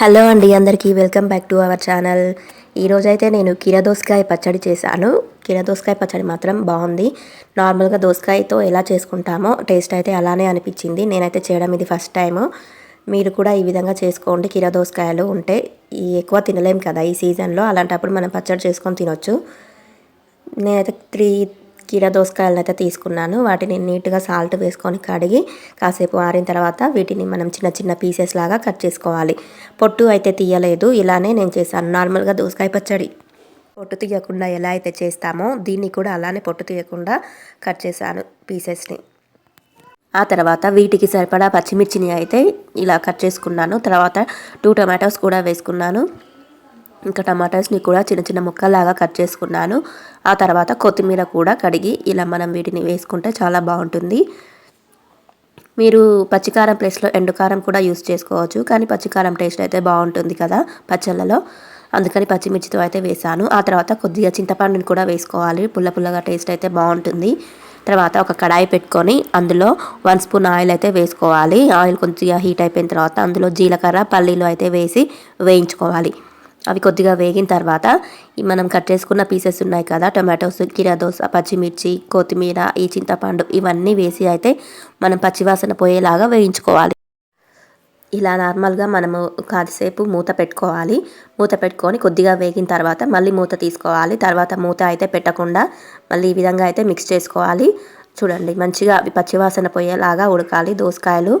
Hello అండి అందరికీ welcome back to our channel. ఈరోజైతే నేను కీర దోసకాయ పచ్చడి చేశాను. కీర దోసకాయ పచ్చడి మాత్రం బాగుంది. నార్మల్గా దోసకాయతో ఎలా చేసుకుంటామో టేస్ట్ అయితే అలానే అనిపించింది. నేనైతే చేయడం ఇది ఫస్ట్ టైము. మీరు కూడా ఈ విధంగా చేసుకోండి కీర దోసకాయలు ఉంటే. ఈ ఎక్కువ తినలేం కదా ఈ సీజన్లో. అలాంటప్పుడు మనం పచ్చడి చేసుకొని తినొచ్చు. నేనైతే త్రీ కీర దోసకాయలను అయితే తీసుకున్నాను. వాటిని నీట్గా సాల్ట్ వేసుకొని కడిగి కాసేపు ఆరిన తర్వాత వీటిని మనం చిన్న చిన్న పీసెస్ లాగా కట్ చేసుకోవాలి. పొట్టు అయితే తీయలేదు. ఇలానే నేను చేశాను. నార్మల్గా దోసకాయ పచ్చడి పొట్టు తీయకుండా ఎలా అయితే చేస్తామో దీన్ని కూడా అలానే పొట్టు తీయకుండా కట్ చేశాను పీసెస్ని. ఆ తర్వాత వీటికి సరిపడా పచ్చిమిర్చిని అయితే ఇలా కట్ చేసుకున్నాను. తర్వాత టూ టమాటోస్ కూడా వేసుకున్నాను. ఇంకా టమాటాస్ని కూడా చిన్న చిన్న ముక్కలాగా కట్ చేసుకున్నాను. ఆ తర్వాత కొత్తిమీర కూడా కడిగి ఇలా మనం వీటిని వేసుకుంటే చాలా బాగుంటుంది. మీరు పచ్చికారం ప్లేస్లో ఎండుకారం కూడా యూస్ చేసుకోవచ్చు. కానీ పచ్చికారం టేస్ట్ అయితే బాగుంటుంది కదా పచ్చళ్ళలో. అందుకని పచ్చిమిర్చితో అయితే వేసాను. ఆ తర్వాత కొద్దిగా చింతపండుని కూడా వేసుకోవాలి. పుల్ల పుల్లగా టేస్ట్ అయితే బాగుంటుంది. తర్వాత ఒక కడాయి పెట్టుకొని అందులో వన్ స్పూన్ ఆయిల్ అయితే వేసుకోవాలి. ఆయిల్ కొద్దిగా హీట్ అయిపోయిన తర్వాత అందులో జీలకర్ర పల్లీలు అయితే వేసి వేయించుకోవాలి. అవి కొద్దిగా వేగిన తర్వాత మనం కట్ చేసుకున్న పీసెస్ ఉన్నాయి కదా టొమాటోస్ దోస పచ్చిమిర్చి కొత్తిమీర ఈ చింతపండు ఇవన్నీ వేసి అయితే మనం పచ్చివాసన పోయేలాగా వేయించుకోవాలి. ఇలా నార్మల్గా మనము కాసేపు మూత పెట్టుకోవాలి. మూత పెట్టుకొని కొద్దిగా వేగిన తర్వాత మళ్ళీ మూత తీసుకోవాలి. తర్వాత మూత అయితే పెట్టకుండా మళ్ళీ ఈ విధంగా అయితే మిక్స్ చేసుకోవాలి. చూడండి మంచిగా అవి పచ్చివాసన పోయేలాగా ఉడకాలి. దోసకాయలు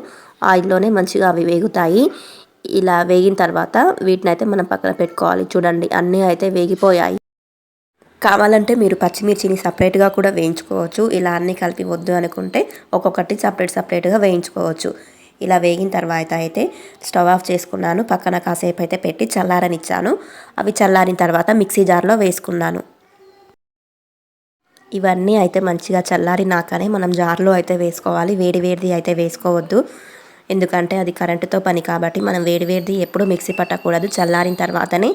ఆయిల్లోనే మంచిగా అవి వేగుతాయి. ఇలా వేగిన తర్వాత వీటిని అయితే మనం పక్కన పెట్టుకోవాలి. చూడండి అన్నీ అయితే వేగిపోయాయి. కావాలంటే మీరు పచ్చిమిర్చిని సపరేట్గా కూడా వేయించుకోవచ్చు. ఇలా అన్నీ కలిపి వద్దు అనుకుంటే ఒక్కొక్కటి సపరేట్ సపరేట్గా వేయించుకోవచ్చు. ఇలా వేగిన తర్వాత అయితే స్టవ్ ఆఫ్ చేసుకున్నాను. పక్కన కాసేపు అయితే పెట్టి చల్లారనిచ్చాను. అవి చల్లారిన తర్వాత మిక్సీ జార్లో వేసుకున్నాను. ఇవన్నీ అయితే మంచిగా చల్లారినాకనే మనం జార్లో అయితే వేసుకోవాలి. వేడి వేడిది అయితే వేసుకోవద్దు. ఎందుకంటే అది కరెంటుతో పని కాబట్టి మనం వేడివేడిది ఎప్పుడు మిక్సీ పట్టకూడదు. చల్లారిన తర్వాతనే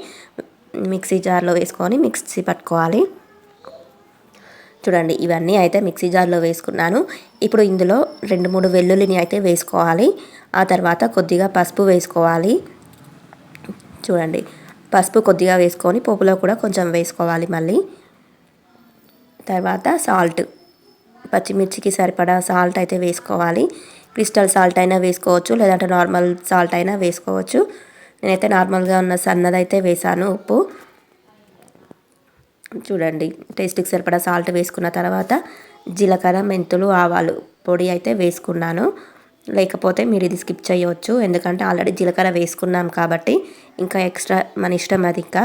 మిక్సీ జార్లో వేసుకొని మిక్సీ పట్టుకోవాలి. చూడండి ఇవన్నీ అయితే మిక్సీ జార్లో వేసుకున్నాను. ఇప్పుడు ఇందులో రెండు మూడు వెల్లుల్లిని అయితే వేసుకోవాలి. ఆ తర్వాత కొద్దిగా పసుపు వేసుకోవాలి. చూడండి పసుపు కొద్దిగా వేసుకొని పోపులో కూడా కొంచెం వేసుకోవాలి మళ్ళీ. తర్వాత సాల్ట్ పచ్చిమిర్చికి సరిపడా సాల్ట్ అయితే వేసుకోవాలి. క్రిస్టల్ సాల్ట్ అయినా వేసుకోవచ్చు లేదంటే నార్మల్ సాల్ట్ అయినా వేసుకోవచ్చు. నేనైతే నార్మల్గా ఉన్న సన్నదైతే వేసాను ఉప్పు. చూడండి టేస్ట్కి సరిపడా సాల్ట్ వేసుకున్న తర్వాత జీలకర్ర మెంతులు ఆవాలు పొడి అయితే వేసుకున్నాను. లేకపోతే మీరు ఇది స్కిప్ చేయవచ్చు ఎందుకంటే ఆల్రెడీ జీలకర్ర వేసుకున్నాం కాబట్టి ఇంకా ఎక్స్ట్రా మన ఇష్టం అది ఇంకా.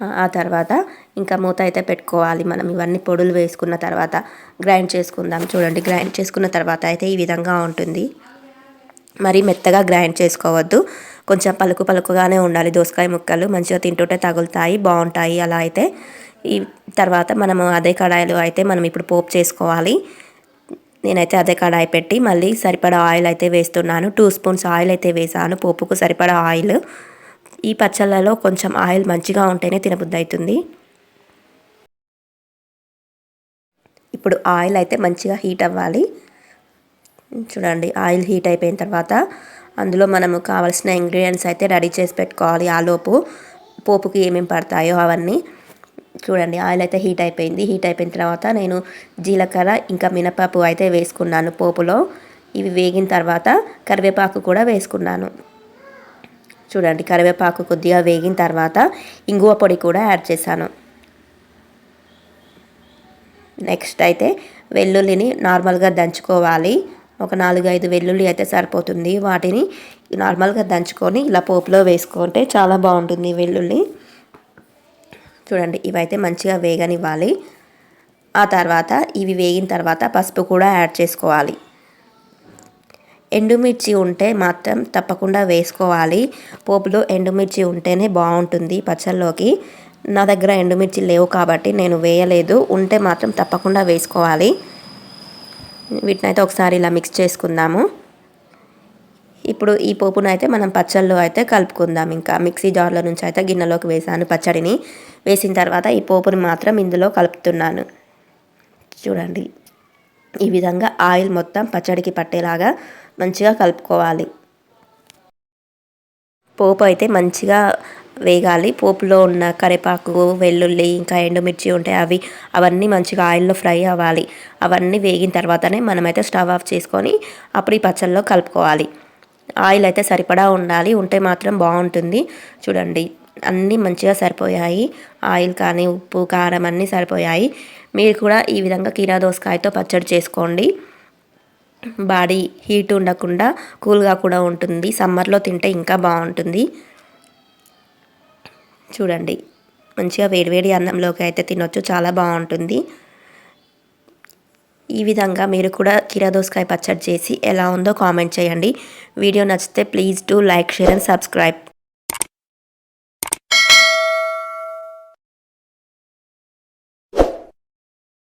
ఆ తర్వాత ఇంకా మూత అయితే పెట్టుకోవాలి. మనం ఇవన్నీ పొడులు వేసుకున్న తర్వాత గ్రైండ్ చేసుకుందాం. చూడండి గ్రైండ్ చేసుకున్న తర్వాత అయితే ఈ విధంగా ఉంటుంది. మరి మెత్తగా గ్రైండ్ చేసుకోవద్దు. కొంచెం పలుకు పలుకుగానే ఉండాలి. దోసకాయ ముక్కలు మంచిగా తింటుంటే తగులుతాయి బాగుంటాయి. అలా అయితే ఈ తర్వాత మనము అదే కడాయిలో అయితే మనం ఇప్పుడు పోపు చేసుకోవాలి. నేనైతే అదే కడాయి పెట్టి మళ్ళీ సరిపడా ఆయిల్ అయితే వేస్తున్నాను. టూ స్పూన్స్ ఆయిల్ అయితే వేసాను. పోపుకు సరిపడా ఆయిల్ ఈ పచ్చళ్ళలో కొంచెం ఆయిల్ మంచిగా ఉంటేనే తినబుద్ధి అవుతుంది ఇప్పుడు ఆయిల్ అయితే మంచిగా హీట్ అవ్వాలి. చూడండి ఆయిల్ హీట్ అయిపోయిన తర్వాత అందులో మనము కావాల్సిన ఇంగ్రీడియంట్స్ అయితే రెడీ చేసి పెట్టుకోవాలి. ఆలోపు పోపుకి ఏమేమి పడతాయో అవన్నీ చూడండి ఆయిల్ అయితే హీట్ అయిపోయింది. హీట్ అయిపోయిన తర్వాత నేను జీలకర్ర ఇంకా మినపప్పు అయితే వేసుకున్నాను పోపులో. ఇవి వేగిన తర్వాత కరివేపాకు కూడా వేసుకున్నాను. చూడండి కరివేపాకు కొద్దిగా వేగిన తర్వాత ఇంగువ పొడి కూడా యాడ్ చేశాను. నెక్స్ట్ అయితే వెల్లుల్లిని నార్మల్గా దంచుకోవాలి. ఒక నాలుగు ఐదు వెల్లుల్లి అయితే సరిపోతుంది. వాటిని నార్మల్గా దంచుకొని ఇలా పోపులో వేసుకుంటే చాలా బాగుంటుంది వెల్లుల్లి. చూడండి ఇవైతే మంచిగా వేగనివ్వాలి. ఆ తర్వాత ఇవి వేగిన తర్వాత పసుపు కూడా యాడ్ చేసుకోవాలి. ఎండుమిర్చి ఉంటే మాత్రం తప్పకుండా వేసుకోవాలి. పోపులో ఎండుమిర్చి ఉంటేనే బాగుంటుంది పచ్చళ్ళలోకి. నా దగ్గర ఎండుమిర్చి లేవు కాబట్టి నేను వేయలేదు. ఉంటే మాత్రం తప్పకుండా వేసుకోవాలి. వీటిని అయితే ఒకసారి ఇలా మిక్స్ చేసుకుందాము. ఇప్పుడు ఈ పోపును అయితే మనం పచ్చళ్ళు అయితే కలుపుకుందాం. ఇంకా మిక్సీ జార్లో నుంచి అయితే గిన్నెలోకి వేసాను పచ్చడిని. వేసిన తర్వాత ఈ పోపుని మాత్రం ఇందులో కలుపుతున్నాను. చూడండి. ఈ విధంగా ఆయిల్ మొత్తం పచ్చడికి పట్టేలాగా మంచిగా కలుపుకోవాలి. పోపు అయితే మంచిగా వేగాలి. పోపులో ఉన్న కరివేపాకు వెల్లుల్లి ఇంకా ఎండుమిర్చి ఉంటాయి అవి అవన్నీ మంచిగా ఆయిల్లో ఫ్రై అవ్వాలి. అవన్నీ వేగిన తర్వాతనే మనమైతే స్టవ్ ఆఫ్ చేసుకొని అప్పుడు ఈ పచ్చళ్ళలో కలుపుకోవాలి. ఆయిల్ అయితే సరిపడా ఉండాలి. ఉంటే మాత్రం బాగుంటుంది. చూడండి. అన్నీ మంచిగా సరిపోయాయి. ఆయిల్ కానీ ఉప్పు కారం అన్నీ సరిపోయాయి. మీరు కూడా ఈ విధంగా కీరా దోసకాయతో పచ్చడి చేసుకోండి. బాడీ హీట్ ఉండకుండా కూల్గా కూడా ఉంటుంది. సమ్మర్లో తింటే ఇంకా బాగుంటుంది. చూడండి మంచిగా వేడివేడి అన్నంలోకి అయితే తినొచ్చు. చాలా బాగుంటుంది. ఈ విధంగా మీరు కూడా కీరా దోసకాయ పచ్చడి చేసి ఎలా ఉందో కామెంట్ చేయండి. వీడియో నచ్చితే please do like share and subscribe.